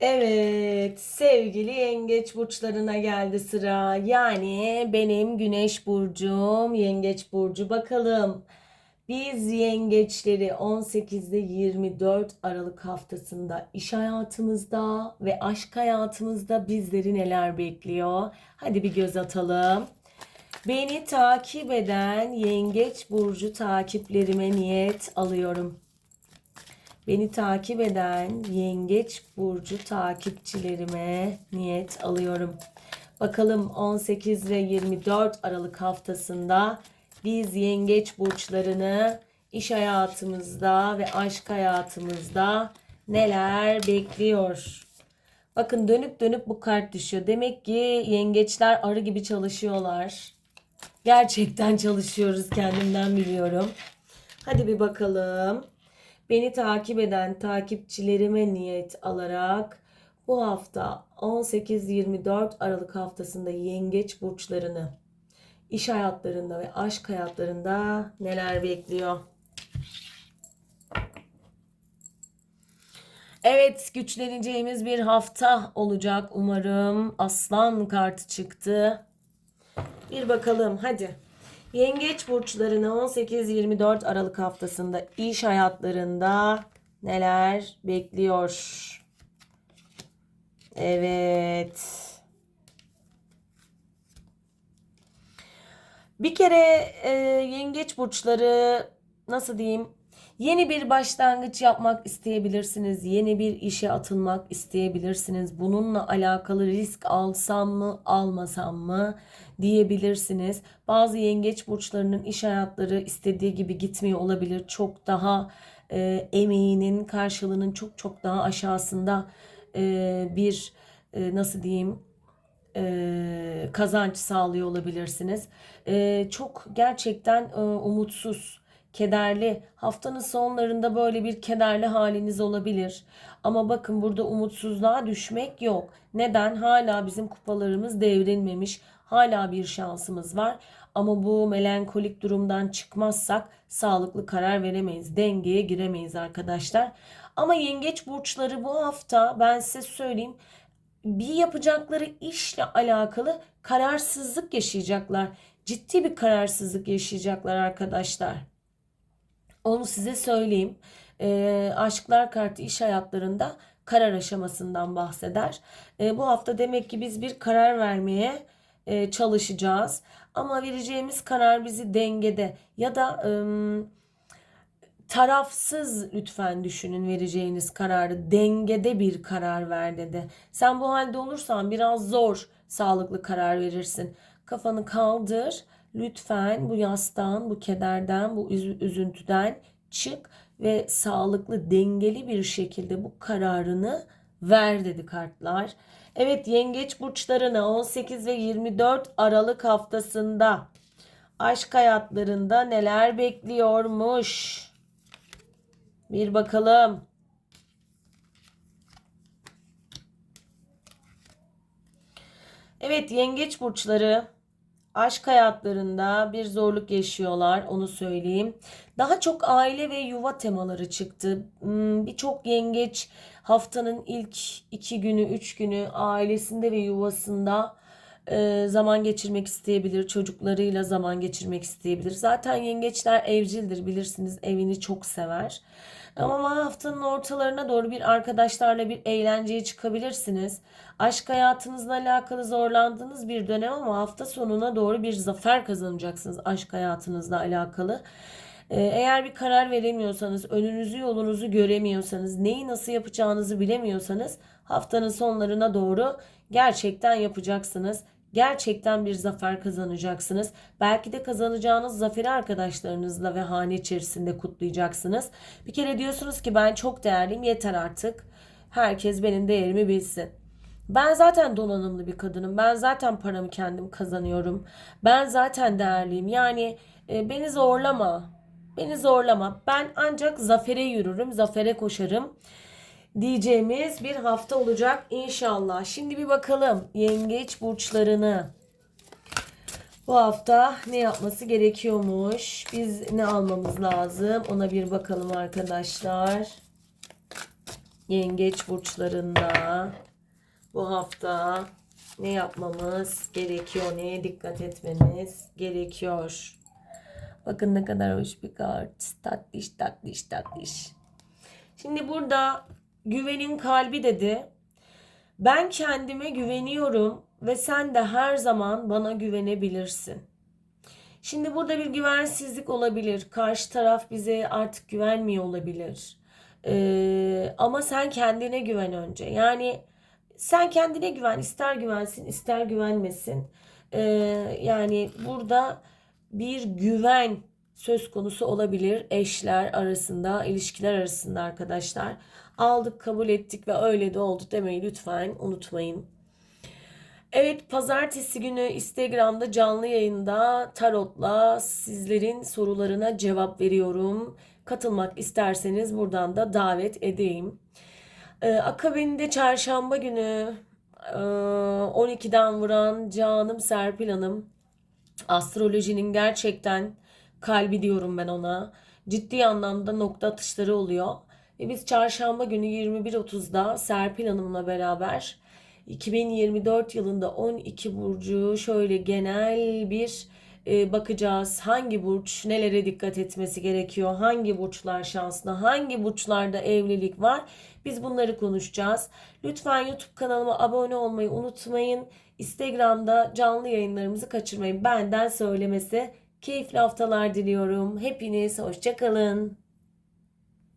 Evet, sevgili yengeç burçlarına geldi sıra. Yani benim güneş burcum, yengeç burcu. Bakalım biz yengeçleri 18'de 24 Aralık haftasında iş hayatımızda ve aşk hayatımızda bizleri neler bekliyor? Hadi bir göz atalım. Beni takip eden yengeç burcu takiplerime niyet alıyorum. Beni takip eden yengeç burcu takipçilerime niyet alıyorum. Bakalım 18 ve 24 Aralık haftasında biz yengeç burçlarını iş hayatımızda ve aşk hayatımızda neler bekliyor? Bakın dönüp dönüp bu kart düşüyor. Demek ki yengeçler arı gibi çalışıyorlar. Gerçekten çalışıyoruz kendimden biliyorum. Hadi bir bakalım. Beni takip eden takipçilerime niyet alarak bu hafta 18-24 Aralık haftasında yengeç burçlarını iş hayatlarında ve aşk hayatlarında neler bekliyor? Evet, güçleneceğimiz bir hafta olacak umarım. Aslan kartı çıktı. Bir bakalım hadi. Yengeç burçlarına 18-24 Aralık haftasında iş hayatlarında neler bekliyor? Evet. Bir kere e, yengeç burçları nasıl diyeyim? Yeni bir başlangıç yapmak isteyebilirsiniz. Yeni bir işe atılmak isteyebilirsiniz. Bununla alakalı risk alsam mı, almasam mı diyebilirsiniz. Bazı yengeç burçlarının iş hayatları istediği gibi gitmiyor olabilir. Çok daha e, emeğinin karşılığının çok çok daha aşağısında e, bir e, nasıl diyeyim e, kazanç sağlıyor olabilirsiniz. E, çok gerçekten e, umutsuz, kederli, haftanın sonlarında böyle bir kederli haliniz olabilir. Ama bakın burada umutsuzluğa düşmek yok. Neden? Hala bizim kupalarımız devrilmemiş. Hala bir şansımız var. Ama bu melankolik durumdan çıkmazsak sağlıklı karar veremeyiz. Dengeye giremeyiz arkadaşlar. Ama yengeç burçları bu hafta ben size söyleyeyim bir yapacakları işle alakalı kararsızlık yaşayacaklar. Ciddi bir kararsızlık yaşayacaklar arkadaşlar. Onu size söyleyeyim. E, aşklar kartı iş hayatlarında karar aşamasından bahseder. E, bu hafta demek ki biz bir karar vermeye e, çalışacağız. Ama vereceğimiz karar bizi dengede ya da e, tarafsız lütfen düşünün vereceğiniz kararı. Dengede bir karar ver dedi. Sen bu halde olursan biraz zor sağlıklı karar verirsin. Kafanı kaldır. Lütfen bu yastan, bu kederden, bu üzüntüden çık ve sağlıklı, dengeli bir şekilde bu kararını ver dedi kartlar. Evet yengeç burçlarına 18 ve 24 Aralık haftasında aşk hayatlarında neler bekliyormuş? Bir bakalım. Evet yengeç burçları aşk hayatlarında bir zorluk yaşıyorlar onu söyleyeyim. Daha çok aile ve yuva temaları çıktı. Hmm, birçok yengeç haftanın ilk iki günü, üç günü ailesinde ve yuvasında e, zaman geçirmek isteyebilir. Çocuklarıyla zaman geçirmek isteyebilir. Zaten yengeçler evcildir bilirsiniz. Evini çok sever. Ama haftanın ortalarına doğru bir arkadaşlarla bir eğlenceye çıkabilirsiniz. Aşk hayatınızla alakalı zorlandığınız bir dönem ama hafta sonuna doğru bir zafer kazanacaksınız aşk hayatınızla alakalı. Ee, eğer bir karar veremiyorsanız, önünüzü yolunuzu göremiyorsanız, neyi nasıl yapacağınızı bilemiyorsanız haftanın sonlarına doğru gerçekten yapacaksınız. Gerçekten bir zafer kazanacaksınız. Belki de kazanacağınız zaferi arkadaşlarınızla ve hane içerisinde kutlayacaksınız. Bir kere diyorsunuz ki ben çok değerliyim yeter artık. Herkes benim değerimi bilsin. Ben zaten donanımlı bir kadınım. Ben zaten paramı kendim kazanıyorum. Ben zaten değerliyim. Yani e, beni zorlama. Beni zorlama. Ben ancak zafere yürürüm, zafere koşarım diyeceğimiz bir hafta olacak inşallah. Şimdi bir bakalım yengeç burçlarını. Bu hafta ne yapması gerekiyormuş? Biz ne almamız lazım? Ona bir bakalım arkadaşlar. yengeç burçlarında bu hafta ne yapmamız gerekiyor? Neye dikkat etmemiz gerekiyor? Bakın ne kadar hoş bir kart. Tatlış tatlış tatlış. Şimdi burada güvenin kalbi dedi. Ben kendime güveniyorum ve sen de her zaman bana güvenebilirsin. Şimdi burada bir güvensizlik olabilir. Karşı taraf bize artık güvenmiyor olabilir. Ee, ama sen kendine güven önce. Yani sen kendine güven. ister güvensin, ister güvenmesin. Ee, yani burada bir güven söz konusu olabilir eşler arasında, ilişkiler arasında arkadaşlar. Aldık, kabul ettik ve öyle de oldu demeyi lütfen unutmayın. Evet, pazartesi günü Instagram'da canlı yayında tarotla sizlerin sorularına cevap veriyorum. Katılmak isterseniz buradan da davet edeyim. Ee, akabinde çarşamba günü e, 12'den vuran canım Serpil Hanım astrolojinin gerçekten kalbi diyorum ben ona. Ciddi anlamda nokta atışları oluyor. Ve biz çarşamba günü 21.30'da Serpil Hanım'la beraber 2024 yılında 12 burcu şöyle genel bir e, bakacağız. Hangi burç nelere dikkat etmesi gerekiyor? Hangi burçlar şanslı? Hangi burçlarda evlilik var? Biz bunları konuşacağız. Lütfen YouTube kanalıma abone olmayı unutmayın. Instagram'da canlı yayınlarımızı kaçırmayın. Benden söylemesi. Keyifli haftalar diliyorum. Hepiniz hoşçakalın.